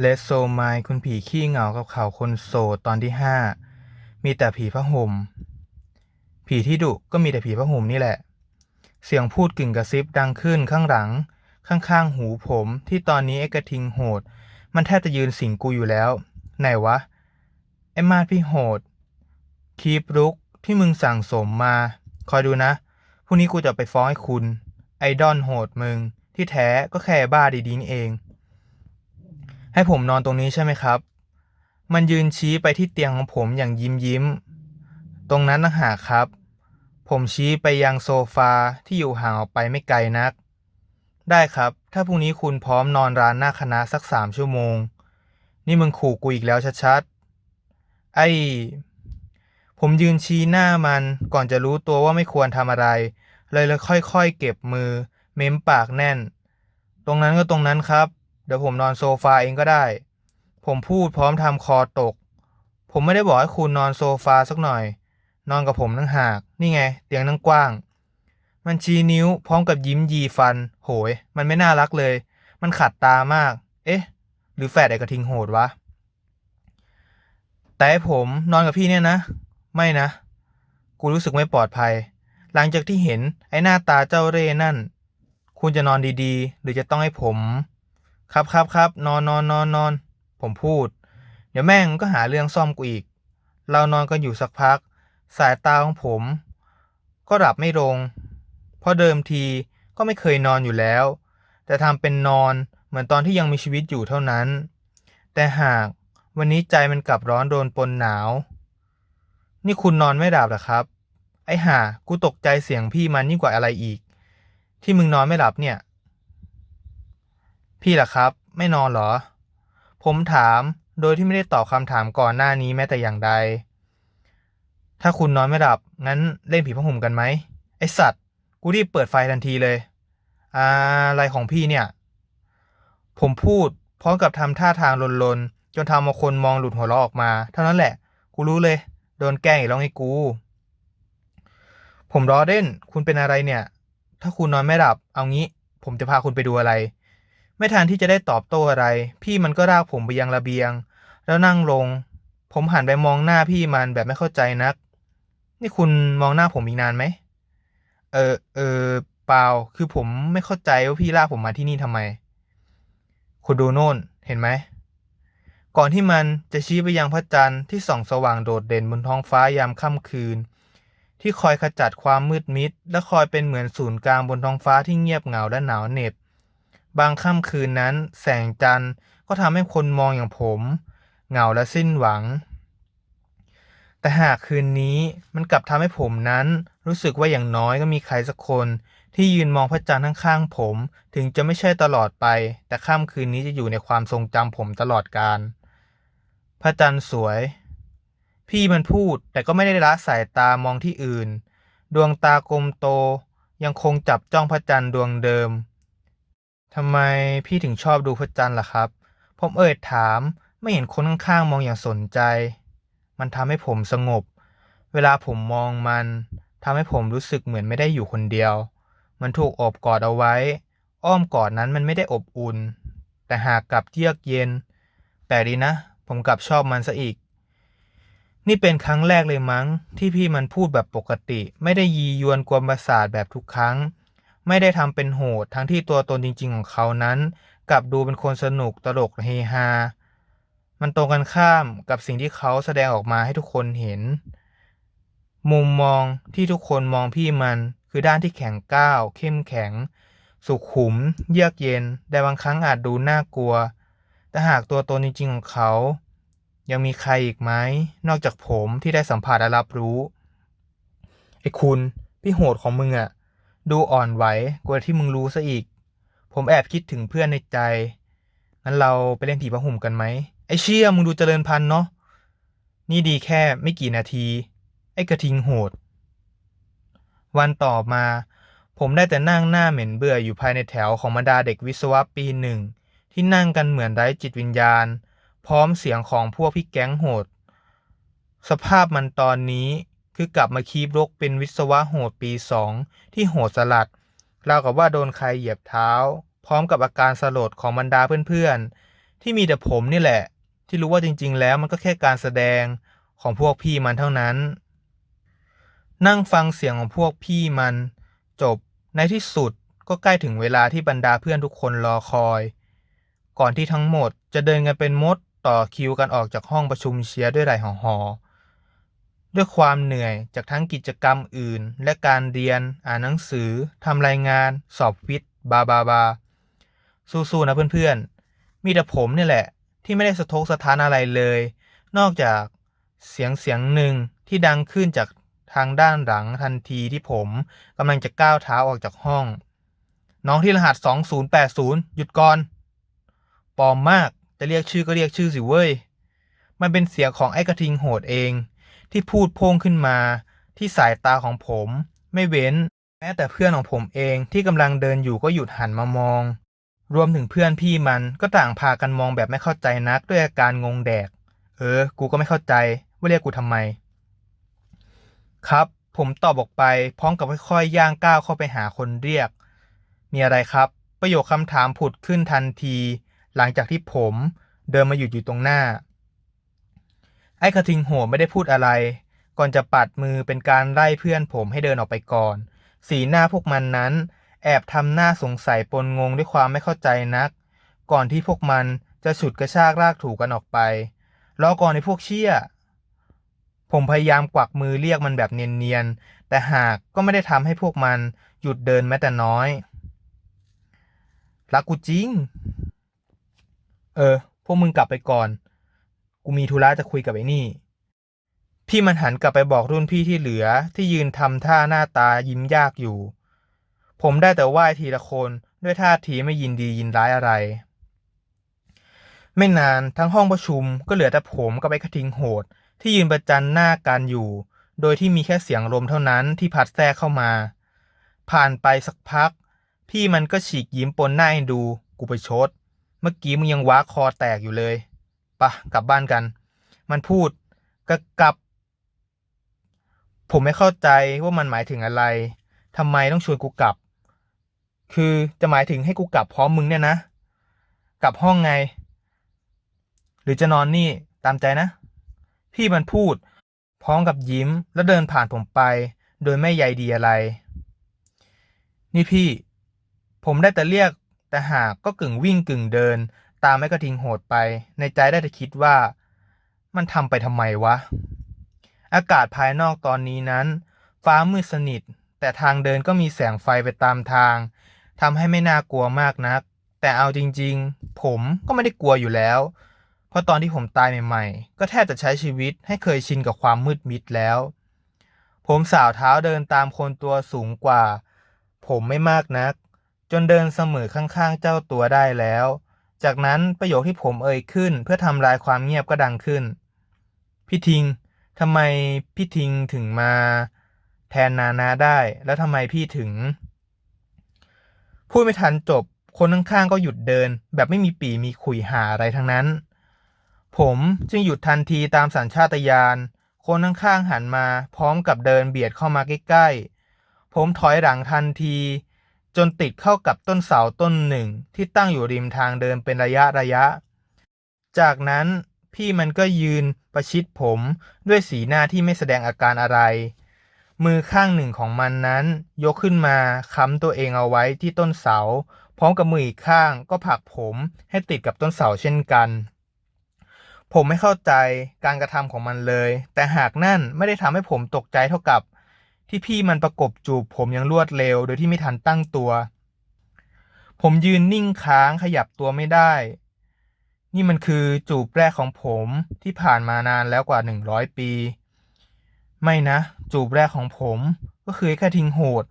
เลสโซมายคุณผีขี้เหงากับเขาคนโสดตอนที่ห้ามีแต่ผีผ้าห่มผีที่ดุก็มีแต่ผีผ้าห่มนี่แหละ เสียงพูดกึ่งกระซิบดังขึ้นข้างหลัง ข้างๆ หูผม ที่ตอนนี้ไอ้กระทิงโหด มันแทบจะยืนสิงกูอยู่แล้ว ไหนวะ ไอ้มาดพี่โหด คีปรุกที่มึงสั่งสมมา คอยดูนะพรุ่งนี้กูจะไปฟ้องให้คุณ ไอดอลโหดมึง ที่แท้ก็แค่บ้าดีๆนี่เอง ให้ผมนอนตรงนี้ใช่ไหมครับ มันยืนชี้ไปที่เตียงของผมอย่างยิ้มยิ้ม ตรงนั้นนะหาครับ ผมชี้ไปยังโซฟาที่อยู่ห่างออกไปไม่ไกลนัก ได้ครับ ถ้าพรุ่งนี้คุณพร้อมนอนร้านหน้าคณะสักสามชั่วโมง นี่มึงขู่กูอีกแล้วชัดๆ ไอ้ผมยืนชี้หน้ามันก่อนจะรู้ตัวว่าไม่ควรทำอะไร เลยเลยค่อยๆ เก็บมือ เม้มปากแน่น ตรงนั้นก็ตรงนั้นครับ เดี๋ยวผมนอนโซฟาเองก็ได้ ผมพูดพร้อมทำคอตก ผมไม่ได้บอกให้คุณนอนโซฟาสักหน่อย นอนกับผมนั่งหาก นี่ไง เตียงนั่งกว้าง มันชี้นิ้วพร้อมกับยิ้มยีฟัน โหย มันไม่น่ารักเลย มันขัดตามาก เอ๊ะ หรือแฝดไอกระทิงโหดวะ แต่ผมนอนกับพี่เนี่ยนะ ไม่นะ กูรู้สึกไม่ปลอดภัย หลังจากที่เห็นไอ้หน้าตาเจ้าเร่นั่น คุณจะนอนดีๆ หรือจะต้องให้ผม ครับครับครับนอนนอนนอนนอน ผมพูด เดี๋ยวแม่งก็หาเรื่องซ่อมกูอีก เรานอนกันอยู่สักพัก สายตาของผม ก็หลับไม่ลง เพราะเดิมทีก็ไม่เคยนอนอยู่แล้ว แต่ทำเป็นนอนเหมือนตอนที่ยังมีชีวิตอยู่เท่านั้น แต่หากวันนี้ใจมันกลับร้อนโดนปนหนาว นี่คุณนอนไม่หลับหรอครับ ไอ้ห่ากูตกใจเสียงพี่มันยิ่งกว่าอะไรอีก ที่มึงนอนไม่หลับเนี่ย พี่ล่ะครับ ไม่นอนเหรอ ผมถามโดยที่ไม่ได้ตอบคำถามก่อนหน้านี้แม้แต่อย่างใด ถ้าคุณนอนไม่หลับ งั้นเล่นผีผ้าห่มกันไหม ไอสัตว์ กูรีบเปิดไฟทันทีเลยอะอะไรของพี่เนี่ย ผมพูดพร้อมกับทำท่าทางลนๆ จนทำเอาคนมองหลุดหัวเราะออกมา เท่านั้นแหละ กูรู้เลย โดนแกล้งอีกแล้วไงกู ผมล้อเล่น คุณเป็นอะไรเนี่ย ถ้าคุณนอนไม่หลับ เอางี้ ผมจะพาคุณไปดูอะไร ไม่ทันที่จะได้ตอบโต้อะไร พี่มันก็ลากผมไปยังระเบียง แล้วนั่งลง ผมหันไปมองหน้าพี่มันแบบไม่เข้าใจนัก นี่คุณมองหน้าผมอีกนานไหม เออเออเปล่า คือผมไม่เข้าใจว่าพี่ลากผมมาที่นี่ทำไม คุณดูโน่น เห็นไหม ก่อนที่มันจะชี้ไปยังพระจันทร์ที่ส่องสว่างโดดเด่นบนท้องฟ้ายามค่ำคืน ที่คอยขจัดความมืดมิด และคอยเป็นเหมือนศูนย์กลางบนท้องฟ้าที่เงียบเหงาและหนาวเหน็บ บางค่ำคืนนั้น แสงจันทร์ก็ทำให้คนมองอย่างผม เหงาและสิ้นหวัง แต่หากคืนนี้มันกลับทำให้ผมนั้น รู้สึกว่าอย่างน้อยก็มีใครสักคนที่ยืนมองพระจันทร์ข้างๆผม ถึงจะไม่ใช่ตลอดไป แต่ค่ำคืนนี้จะอยู่ในความทรงจำผมตลอดกาลพระจันทร์สวย พี่มันพูดแต่ก็ไม่ได้ละสายตามองที่อื่น ดวงตากลมโต ยังคงจับจ้องพระจันทร์ดวงเดิม ทำไมพี่ถึงชอบดูพระจันทร์ล่ะครับ ผมเอ่ยถามไม่เห็นคนข้างๆมองอย่างสนใจ มันทำให้ผมสงบ เวลาผมมองมันทำให้ผมรู้สึกเหมือนไม่ได้อยู่คนเดียว มันถูกอบกอดเอาไว้ อ้อมกอดนั้นมันไม่ได้อบอุ่น แต่หากกลับเยือกเย็น แปลกดีนะ ผมกลับชอบมันซะอีก นี่เป็นครั้งแรกเลยมั้ง ที่พี่มันพูดแบบปกติ ไม่ได้ยียวนกวนประสาทแบบทุกครั้ง ไม่ได้ทำเป็นโหดทั้งที่ตัวตนจริง ๆ ของเขานั้น กลับดูเป็นคนสนุกตลกเฮฮา มันตรงกันข้ามกับสิ่งที่เขาแสดงออกมาให้ทุกคนเห็น มุมมองที่ทุกคนมองพี่มันคือด้านที่แข็งก้าว เข้มแข็ง สุขุม เยือกเย็น แต่บางครั้งอาจดูน่ากลัว แต่หากตัวตนจริง ๆ ของเขา ยังมีใครอีกไหม นอกจากผมที่ได้สัมผัสและรับรู้ไอ้คุณ พี่โหดของมึงอะ ดูอ่อนไหวกว่าที่มึงรู้ซะอีก ผมแอบคิดถึงเพื่อนในใจ งั้นเราไปเล่นผีผ้าห่มกันไหม ไอ้เชี่ยมึงดูเจริญพันธุ์เนาะ นี่ดีแค่ไม่กี่นาที ไอ้กระทิงโหด วันต่อมา ผมได้แต่นั่งหน้าเหม็นเบื่ออยู่ภายในแถวของบรรดาเด็กวิศวะปีหนึ่ง ที่นั่งกันเหมือนไร้จิตวิญญาณ พร้อมเสียงของพวกพี่แก๊งโหด สภาพมันตอนนี้ คือกลับมาคีบรกเป็นวิศวะโหดปีสองที่โหดสลัดราวกับว่าโดนใครเหยียบเท้า พร้อมกับอาการสลดของบรรดาเพื่อนๆ ที่มีแต่ผมนี่แหละ ที่รู้ว่าจริงๆ แล้วมันก็แค่การแสดงของพวกพี่มันเท่านั้น นั่งฟังเสียงของพวกพี่มัน จบในที่สุดก็ใกล้ถึงเวลาที่บรรดาเพื่อนทุกคนรอคอย ก่อนที่ทั้งหมดจะเดินกันเป็นมดต่อคิวกันออกจากห้องประชุมเชียร์ด้วยไหลห่อหอ ด้วยความเหนื่อยจากทั้งกิจกรรมอื่น และการเรียน อ่านหนังสือทำรายงาน สอบวิทย์บาบาบาสู้ๆนะเพื่อนๆ มีแต่ผมนี่แหละ ที่ไม่ได้สะทกสะท้านอะไรเลย นอกจากเสียงเสียงหนึ่งที่ดังขึ้นจากทางด้านหลังทันทีที่ผมกำลังจะก้าวเท้าออกจากห้อง น้องที่รหัส 2080 หยุดก่อน ปลอมมากจะเรียกชื่อก็เรียกชื่อสิเว้ย มันเป็นเสียงของไอ้กระทิงโหดเอง ที่พูดพ่งขึ้นมา ที่สายตาของผม ไม่เว้น แม้แต่เพื่อนของผมเองที่กำลังเดินอยู่ก็หยุดหันมามอง รวมถึงเพื่อนพี่มันก็ต่างพากันมองแบบไม่เข้าใจนักด้วยอาการงงแดก เออ กูก็ไม่เข้าใจว่าเรียกกูทำไม ครับ ผมตอบออกไปพร้อมกับค่อยๆย่างก้าวเข้าไปหาคนเรียก มีอะไรครับ ประโยคคำถามผุดขึ้นทันที หลังจากที่ผมเดินมาหยุดอยู่ตรงหน้า อ้กระทิงโหไม่ได้พูดอะไร ก่อนจะปัดมือเป็นการไล่เพื่อนผมให้เดินออกไปก่อน สีหน้าพวกมันนั้น แอบทำหน้าสงสัยปนงงด้วยความไม่เข้าใจนัก ก่อนที่พวกมันจะฉุดกระชากลากถูกันออกไปรอก่อนในพวกเชี่ยผมพยายามกวักมือเรียกมันแบบเนียนๆ แต่หากก็ไม่ได้ทำให้พวกมันหยุดเดินแม้แต่น้อย รักกูจริง เออ พวกมึงกลับไปก่อน กูมีธุระจะคุยกับไอ้นี่ พี่มันหันกลับไปบอกรุ่นพี่ที่เหลือที่ยืนทำท่าหน้าตายิ้มยากอยู่ ผมได้แต่ไหว้ทีละคนด้วยท่าทีไม่ยินดียินร้ายอะไร ไม่นานทั้งห้องประชุมก็เหลือแต่ผมกับไอ้กระทิงโหด ที่ยืนประจันหน้ากันอยู่ โดยที่มีแค่เสียงลมเท่านั้นที่พัดแทรกเข้ามา ผ่านไปสักพัก พี่มันก็ฉีกยิ้มปนหน้าให้ดู กูไปชด เมื่อกี้มึงยังว้าคอแตกอยู่เลย ปะกลับบ้านกัน มันพูดกะกลับ ผมไม่เข้าใจว่ามันหมายถึงอะไรทำไมต้องชวนกูกลับ คือจะหมายถึงให้กูกลับพร้อมมึงเนี่ยนะ กลับห้องไง หรือจะนอนนี่ตามใจนะ พี่มันพูด พร้อมกับยิ้มแล้วเดินผ่านผมไป โดยไม่ใยดีอะไร นี่พี่ ผมได้แต่เรียกแต่หากก็กึ่งวิ่งกึ่งเดิน ตามไม่กระทิงโหดไป ในใจได้แต่คิดว่า มันทำไปทำไมวะ อากาศภายนอกตอนนี้นั้น ฟ้ามืดสนิท แต่ทางเดินก็มีแสงไฟไปตามทางทำให้ไม่น่ากลัวมากนัก แต่เอาจริงๆ ผมก็ไม่ได้กลัวอยู่แล้ว เพราะตอนที่ผมตายใหม่ ๆ ก็แทบจะใช้ชีวิตให้เคยชินกับความมืดมิดแล้ว ผมสาวเท้าเดินตามคนตัวสูงกว่า ผมไม่มากนัก จนเดินเสมอข้างๆเจ้าตัวได้แล้ว จากนั้นประโยคที่ผมเอ่ยขึ้น เพื่อทำลายความเงียบก็ดังขึ้น พี่ทิงทำไมพี่ทิงถึงมาแทนนานาได้ แล้วทำไมพี่ถึง พูดไม่ทันจบ คนข้างๆก็หยุดเดิน แบบไม่มีปีมีขุยหาอะไรทั้งนั้น ผมจึงหยุดทันทีตามสัญชาตญาณ คนข้างๆหันมา พร้อมกับเดินเบียดเข้ามาใกล้ๆ ผมถอยหลังทันที จนติดเข้ากับต้นเสาต้นหนึ่งที่ตั้งอยู่ริมทางเดินเป็นระยะระยะ จากนั้นพี่มันก็ยืนประชิดผมด้วยสีหน้าที่ไม่แสดงอาการอะไร มือข้างหนึ่งของมันนั้น ยกขึ้นมาค้ำตัวเองเอาไว้ที่ต้นเสา พร้อมกับมืออีกข้างก็ผลักผมให้ติดกับต้นเสาเช่นกัน ผมไม่เข้าใจการกระทำของมันเลย แต่หากนั่นไม่ได้ทำให้ผมตกใจเท่ากับ ที่พี่มันประกบจูบผมอย่างรวดเร็ว โดยที่ไม่ทันตั้งตัว ผมยืนนิ่งค้างขยับตัวไม่ได้ นี่มันคือจูบแรกของผมที่ผ่านมานานแล้วกว่าหนึ่งร้อยปี ไม่นะ จูบแรกของผมก็คือแค่ทิ้งโหด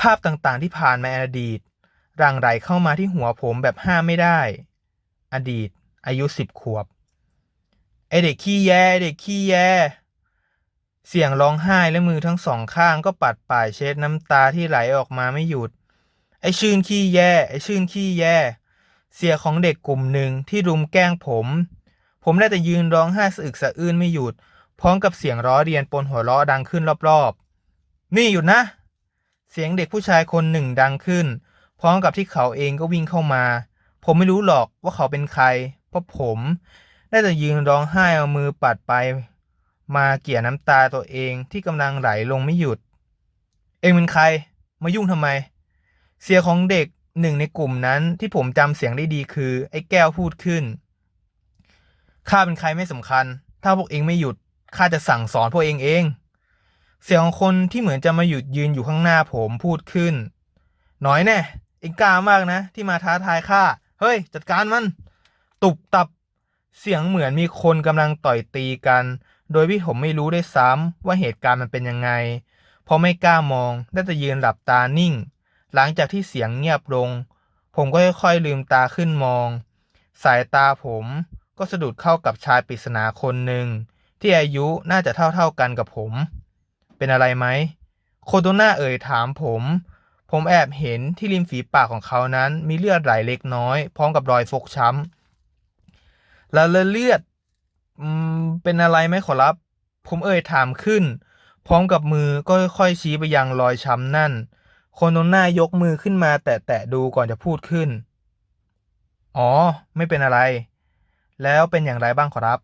ภาพต่างๆที่ผ่านมาในอดีตรั่งไหลเข้ามาที่หัวผมแบบห้ามไม่ได้ อดีต อายุสิบขวบไอเด็กขี้แยไอเด็กขี้แย เสียงร้องไห้และมือทั้งสองข้างก็ปัดป่ายเช็ดน้ำตาที่ไหลออกมาไม่หยุด ไอชื่นขี้แยไอชื่นขี้แยเสียของเด็กกลุ่มหนึ่งที่รุมแกล้งผม ผมได้แต่ยืนร้องไห้สะอึกสะอื้นไม่หยุด พร้อมกับเสียงล้อเรียนปนหัวเราะดังขึ้นรอบๆ นี่หยุดนะ เสียงเด็กผู้ชายคนหนึ่งดังขึ้น พร้อมกับที่เขาเองก็วิ่งเข้ามา ผมไม่รู้หรอกว่าเขาเป็นใคร เพราะผม ได้แต่ยืนร้องไห้เอามือปัดไป มาเกี่ยน้ำตาตัวเองที่กำลังไหลลงไม่หยุด เองเป็นใคร มายุ่งทำไม เสียงของเด็กหนึ่งในกลุ่มนั้นที่ผมจำเสียงได้ดีคือ ไอ้แก้วพูดขึ้น ข้าเป็นใครไม่สำคัญ ถ้าพวกเองไม่หยุด ข้าจะสั่งสอนพวกเองเอง เสียงของคนที่เหมือนจะมาหยุดยืนอยู่ข้างหน้าผมพูดขึ้น น้อยแน่ เองกล้ามากนะ ที่มาท้าทายข้า เฮ้ย จัดการมัน ตุบตับ เสียงเหมือนมีคนกำลังต่อยตีกัน โดยที่ผมไม่รู้ด้วยซ้ำว่าเหตุการณ์มันเป็นยังไง เพราะไม่กล้ามองได้แต่ยืนหลับตานิ่ง หลังจากที่เสียงเงียบลง ผมก็ค่อยๆลืมตาขึ้นมอง สายตาผมก็สะดุดเข้ากับชายปริศนาคนหนึ่ง ที่อายุน่าจะเท่าๆกันกับผม เป็นอะไรไหมโคโตน่าเอ่ยถามผม ผมแอบเห็นที่ริมฝีปากของเขานั้นมีเลือดไหลเล็กน้อย พร้อมกับรอยฟกช้ำแล้วเลือด อืม เป็นอะไรไหมขอรับ ผมเอ่ยถามขึ้น พร้อมกับมือก็ค่อยๆชี้ไปยังรอยช้ำนั่น คนตรงหน้ายกมือขึ้นมา แตะๆดูก่อนจะพูดขึ้น อ๋อ ไม่เป็นอะไร แล้วเป็นอย่างไรบ้างขอรับ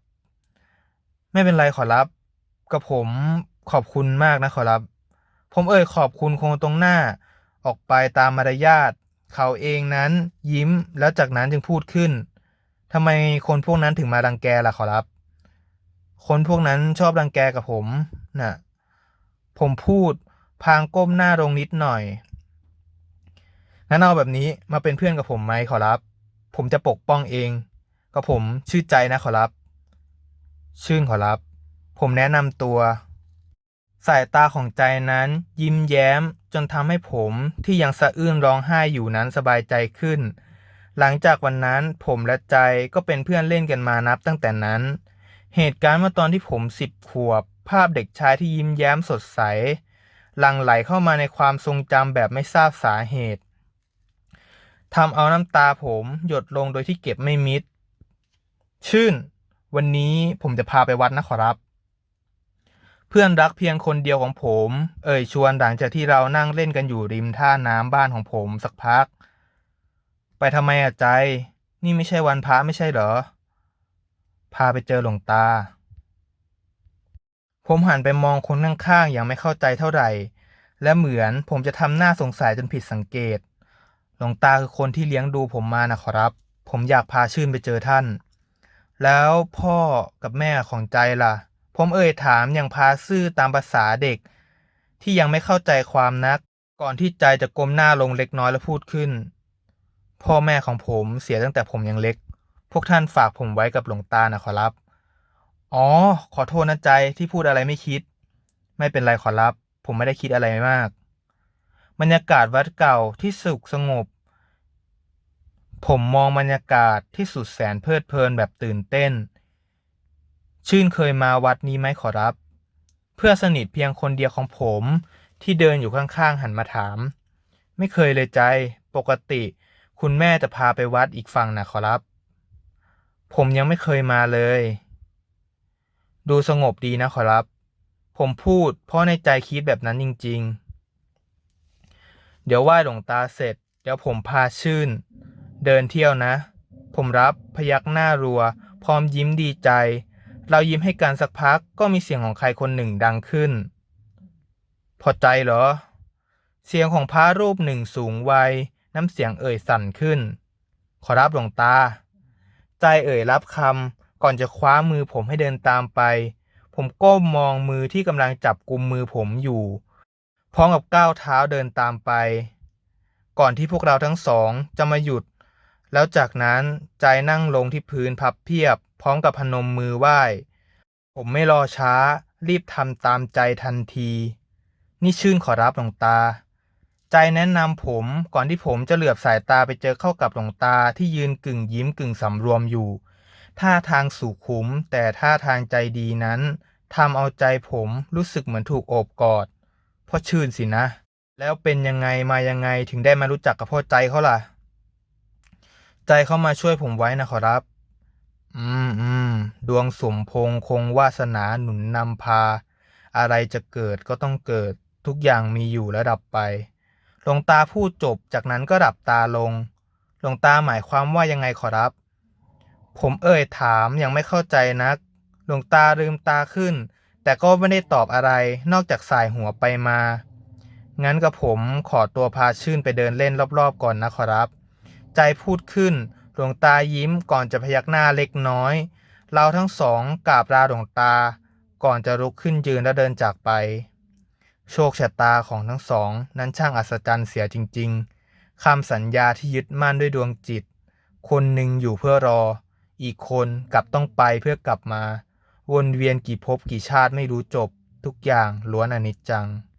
ไม่เป็นไรขอรับ กับผมขอบคุณมากนะขอรับ ผมเอ่ยขอบคุณคงตรงหน้า ออกไปตามมารยาทเขาเองนั้นยิ้มแล้วจากนั้นจึงพูดขึ้นทำไมคนพวกนั้นถึงมารังแกล่ะขอรับ คนพวกนั้นชอบรังแกกับผมนะผมพูดพางก้มหน้าลงนิดหน่อย งั้นเอาแบบนี้มาเป็นเพื่อนกับผมไหมขอรับ ผมจะปกป้องเองก็ผมชื่อใจนะขอรับ ชื่นขอรับ ผมแนะนำตัว สายตาของใจนั้นยิ้มแย้มจนทำให้ผมที่ยังสะอื้นร้องไห้อยู่นั้นสบายใจขึ้น หลังจากวันนั้นผมและใจก็เป็นเพื่อนเล่นกันมานับตั้งแต่นั้น เหตุการณ์เมื่อตอนที่ผมสิบขวบ ภาพเด็กชายที่ยิ้มแย้มสดใส หลั่งไหลเข้ามาในความทรงจำแบบไม่ทราบสาเหตุทำเอาน้ำตาผมหยดลงโดยที่เก็บไม่มิด ชื่น วันนี้ผมจะพาไปวัดนะขอรับ เพื่อนรักเพียงคนเดียวของผม เอ่ยชวนหลังจากที่เรานั่งเล่นกันอยู่ริมท่าน้ำบ้านของผมสักพัก ไปทำไมอะใจ นี่ไม่ใช่วันพระไม่ใช่เหรอ พาไปเจอหลวงตา ผมหันไปมองคนข้างๆอย่างไม่เข้าใจเท่าไหร่ และเหมือนผมจะทำหน้าสงสัยจนผิดสังเกต หลวงตาคือคนที่เลี้ยงดูผมมานะขอรับ ผมอยากพาชื่นไปเจอท่าน แล้วพ่อกับแม่ของใจล่ะ ผมเอ่ยถามอย่างพาซื่อตามภาษาเด็ก ที่ยังไม่เข้าใจความนัก ก่อนที่ใจจะก้มหน้าลงเล็กน้อยแล้วพูดขึ้น พ่อแม่ของผมเสียตั้งแต่ผมยังเล็ก พวกท่านฝากผมไว้กับหลวงตานะขอรับ อ๋อ ขอโทษนะใจที่พูดอะไรไม่คิด ไม่เป็นไรขอรับ ผมไม่ได้คิดอะไรมาก บรรยากาศวัดเก่าที่สุขสงบ ผมมองบรรยากาศที่สุดแสนเพลิดเพลินแบบตื่นเต้น ชื่นเคยมาวัดนี้ไหมขอรับ เพื่อสนิทเพียงคนเดียวของผมที่เดินอยู่ข้างๆหันมาถาม ไม่เคยเลยใจ ปกติ คุณแม่จะพาไปวัดอีกฝั่งนะขอรับ ผมยังไม่เคยมาเลย ดูสงบดีนะขอรับ ผมพูดเพราะในใจคิดแบบนั้นจริง ๆ เดี๋ยวไหว้หลวงตาเสร็จ เดี๋ยวผมพาชื่น เดินเที่ยวนะ ผมรับพยักหน้ารัว พร้อมยิ้มดีใจ เรายิ้มให้กันสักพักก็มีเสียงของใครคนหนึ่งดังขึ้น พอใจเหรอ เสียงของพระรูปหนึ่งสูงวัยน้ำเสียงเอ่ยสั่นขึ้น ขอรับหลวงตา ใจเอ่ยรับคำก่อนจะคว้ามือผมให้เดินตามไป ผมก้มมองมือที่กำลังจับกุมมือผมอยู่ พร้อมกับก้าวเท้าเดินตามไป ก่อนที่พวกเราทั้งสองจะมาหยุด แล้วจากนั้นใจนั่งลงที่พื้นพับเพียบ พร้อมกับพนมมือไหว้ ผมไม่รอช้ารีบทำตามใจทันที นี่ชื่นขอรับหลวงตา ใจแนะนำผมก่อนที่ผมจะเหลือบสายตาไปเจอเข้ากับหลวงตาที่ยืนกึ่งยิ้มกึ่งสำรวมอยู่ ท่าทางสุขุม แต่ท่าทางใจดีนั้นทำเอาใจผมรู้สึกเหมือนถูกโอบกอดพ่อชื่นสินะ แล้วเป็นยังไงมายังไงถึงได้มารู้จักกับพ่อใจเขาล่ะ ใจเขามาช่วยผมไว้นะขอรับ อืมอืมดวงสมพงคงวาสนาหนุนนำพา อะไรจะเกิดก็ต้องเกิดทุกอย่างมีอยู่และดับไป หลวงตาพูดจบจากนั้นก็ดับตาลง หลวงตาหมายความว่ายังไงขอรับ ผมเอ่ยถามยังไม่เข้าใจนัก หลวงตาลืมตาขึ้น แต่ก็ไม่ได้ตอบอะไรนอกจากสายหัวไปมา งั้นกับผมขอตัวพาชื่นไปเดินเล่นรอบๆก่อนนะขอรับ ใจพูดขึ้น หลวงตายิ้มก่อนจะพยักหน้าเล็กน้อย เราทั้งสองกราบลาหลวงตา ก่อนจะลุกขึ้นยืนและเดินจากไป โชคชะตาของทั้งสองนั้นช่างอัศจรรย์เสียจริง ๆ คำสัญญาที่ยึดมั่นด้วยดวงจิต คนหนึ่งอยู่เพื่อรอ อีกคนกลับต้องไปเพื่อกลับมา วนเวียนกี่ภพกี่ชาติไม่รู้จบ ทุกอย่างล้วนอนิจจัง